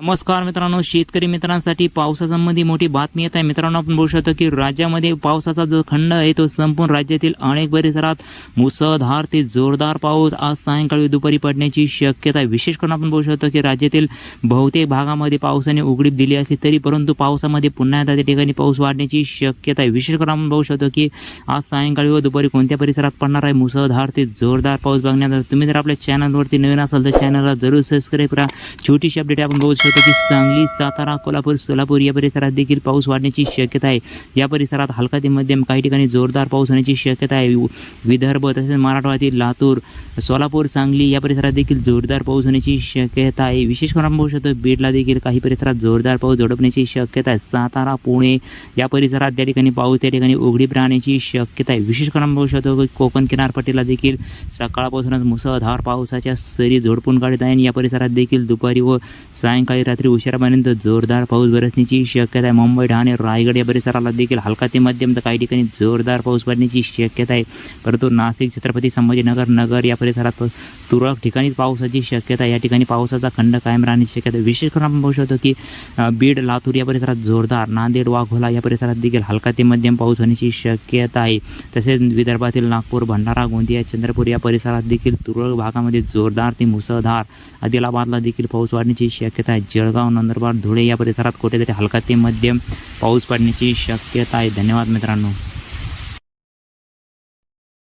नमस्कार मित्रांनो शेतकरी मित्रांसाठी पावसासंबंधी मोठी बातमी येत आहे. मित्रांनो आपण बघू शकतो की राज्यामध्ये पावसाचा जो खंड आहे तो संपूर्ण राज्यातील अनेक परिसरात मुसळधार ते जोरदार पाऊस आज सायंकाळी दुपारी पडण्याची शक्यता आहे. विशेष करून आपण बघू शकतो की राज्यातील बहुतेक भागामध्ये पावसाने उघडीप दिली असली तरी परंतु पावसामध्ये पुन्हा एकदा त्या ठिकाणी पाऊस वाढण्याची शक्यता आहे. विशेष करून आपण बघू शकतो की आज सायंकाळी व दुपारी कोणत्या परिसरात पडणार आहे? मुसळधार ते जोरदार पाऊस बघण्याचा. तुम्ही जर आपल्या चॅनलवरती नवीन असाल तर चॅनलला जरूर सबस्क्राईब करा. छोटीशी अपडेट आपण बघू शकतो की सांगली सातारा कोल्हापूर सोलापूर या परिसरात देखील पाऊस वाढण्याची शक्यता आहे. या परिसरात हलका ते मध्यम काही ठिकाणी जोरदार पाऊस होण्याची शक्यता आहे. वि- विदर्भ तसेच मराठवाड्यातील लातूर सोलापूर सांगली या परिसरात देखील जोरदार पाऊस होण्याची शक्यता आहे. विशेष करून पाहू शकतो बीडला देखील काही परिसरात जोरदार पाऊस झोडपण्याची शक्यता आहे. सातारा पुणे या परिसरात त्या ठिकाणी पाऊस त्या ठिकाणी उघडीप राहण्याची शक्यता आहे. विशेष करून पाहू शकतो की कोकण किनारपट्टीला देखील सकाळपासूनच मुसळधार पावसाच्या सरी झोडपून काढत आहे आणि या परिसरात देखील दुपारी व सायंकाळी रात्री उशिरापर्यंत जोरदार पाऊस बरसण्याची शक्यता आहे. मुंबई ठाणे रायगड या परिसराला देखील हलका ते मध्यम तर काही ठिकाणी जोरदार पाऊस पडण्याची शक्यता आहे. परंतु नाशिक छत्रपती संभाजीनगर नगर या परिसरात तुरळक ठिकाणीच पावसाची शक्यता आहे. या ठिकाणी पावसाचा खंड कायम राहण्याची शक्यता आहे. विशेष करून आपण बघू शकतो की बीड लातूर या परिसरात जोरदार नांदेड वाघोला या परिसरात देखील हलका ते मध्यम पाऊस होण्याची शक्यता आहे. तसेच विदर्भातील नागपूर भंडारा गोंदिया चंद्रपूर या परिसरात देखील तुरळक भागामध्ये जोरदार ते मुसळधार आदिलाबादला देखील पाऊस वाढण्याची शक्यता आहे. जळगाव नंदुरबार धुळे या परिसरात कुठेतरी हलका ते मध्यम पाऊस पडण्याची शक्यता आहे. धन्यवाद मित्रांनो.